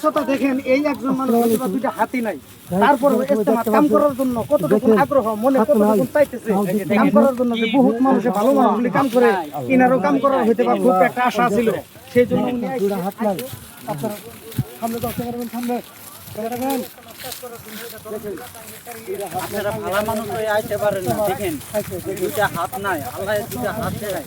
শ্রোতা দেখেন এই একজন মানুষ হয়তো দুইটা হাতি নাই। তারপর ইস্তেমা কাম করার জন্য কতটুকু আগ্রহ মনে কতটুকু চাইতেছে কাম করার জন্য যে বহুত মানুষে ভালো মানুষগুলি কাম করে ইনারও কাম করার হইতে পারে খুব একটা আশা ছিল। সেই জন্য উনি দুইটা হাত নাই। আপনারা সামনে দশ টাকা সামনে। আপনারা ভালো মানুষ হয়ে আইতে পারেন না দেখেন। দুইটা হাত নাই আল্লাহ দুইটা হাত দেয়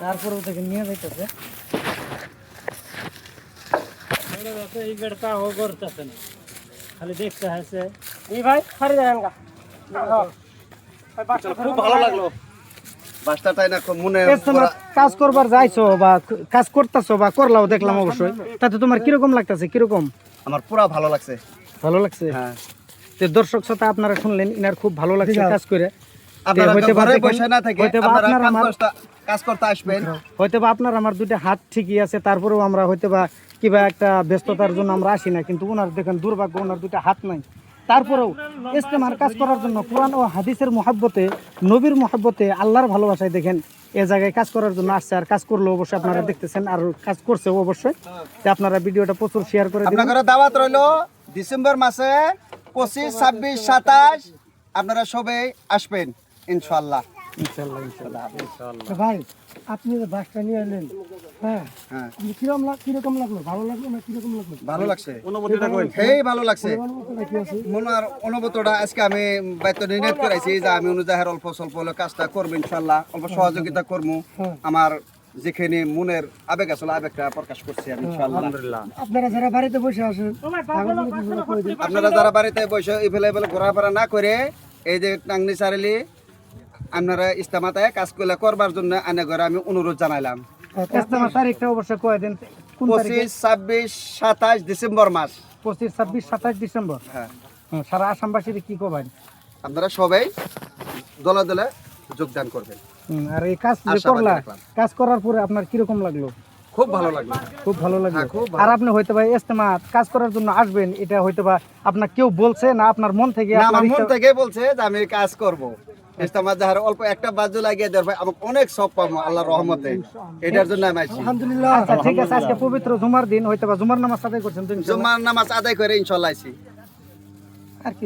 তারপরেও থেকে নিয়ে যাইতেছে। এই ও করতেছে না। খালি দেখতে আছে এই ভাই সারি যাবেন গা খুব ভালো লাগল। বাসটাটাই না খুব মনে ইস্তেমা কাজ করবার যাইছো বা কাজ করতেছো বা করলাও দেখলাম অবশ্যই। তাতে তোমার কীরকম লাগতেছে কীরকম? আমার পুরা ভালো লাগছে। ভালো লাগছে? হ্যাঁ। দর্শক শ্রোতা আপনারা শুনলেন ইনার খুব ভালো লাগছে কাজ করে। আপনারা হইতে পারে বসে না থেকে আপনারা আপনার কাজ করতে আসবেন। হয়তো বা আপনার আমার দুইটা হাত ঠিকই আছে তারপরেও আমরা হয়তো বা কিবা একটা ব্যস্ততার জন্য আমরা আসি না কিন্তু ওনার দেখেন দুর্ভাগ্য ওনার দুইটা হাত নাই। তারপরেও ইস্তেমার কাজ করার জন্য কোরআন ও হাদিসের মহাব্বতে নবীর মহাব্বতে আল্লাহর ভালোবাসায় দেখেন এ জায়গায় কাজ করার জন্য আসছে আর কাজ করল অবশ্যই আপনারা দেখতেছেন আর কাজ করছে অবশ্যই। আপনারা ভিডিওটা প্রচুর শেয়ার করে দিবেন। আপনাদের দাওয়াত রইল ডিসেম্বর মাসে পঁচিশ ছাব্বিশ সাতাশ আপনারা সবাই আসবেন ইনশাল্লাহ ইনশাল্লাহ ইনশাল্লাহ। ভাই আপনি যে বাসটা নিয়ে এলেন হ্যাঁ হ্যাঁ। কীরকম কীরকম লাগল? ভালো লাগল না কীরকম লাগল? ভালো লাগছে। হেই ভালো লাগছে। মনার অনুভূতটা আজকে আমি বাইত নির্ণয় করাইছি যে আমি অনুযায়ী অল্প স্বল্প হলে কাজটা করব ইনশাল্লাহ অল্প সহযোগিতা করব। আমার যেখানে মনের আবেগ আসলে আবেগটা প্রকাশ করছি আমি আপনারা যারা বাড়িতে বসে আসেন আপনারা যারা বাড়িতে বসে এভেলে এভেলে ঘোরাফেরা না করে এই যে টাংনি চারিলি আপনারা ইস্তেমাতায় কাজ করলে করবার জন্য আনে ঘরে আমি অনুরোধ জানাইলাম। ইস্তেমার তারিখটা অবশ্যই কয়ে দেন? পঁচিশ ছাব্বিশ সাতাশ ডিসেম্বর মাস। পঁচিশ ছাব্বিশ সাতাশ ডিসেম্বর? হ্যাঁ। সারা আসামবাসীর কি আপনারা সবাই দলে দলে যোগদান করবেন। আর এই কাজ যে করলা কাজ করার পরে আপনার কীরকম লাগল? খুব ভালো লাগল। খুব ভালো লাগল। হ্যাঁ, আর আপনি হয়তো বা ইস্তেমা কাজ করার জন্য আসবেন এটা হয়তো বা আপনার কেউ বলছে না আপনার মন থেকে আপনার আমার মন থেকে বলছে যে আমি কাজ করব। ইস্তেমা যাহার অল্প একটা বাজু লাগিয়ে দেওয়ার ভাই আমাকে অনেক সব পাবো আল্লাহর রহমতে। এটার জন্য আমি আইছি আচ্ছা ঠিক আছে আজকে পবিত্র জুমার দিন হয়তো বা জুমার নামাজ আদায় করছেন তুমি ইনশাআল্লাহ। জুম্মার নামাজ আদায় করে ইনশাল্লাহ আইছি। আর কি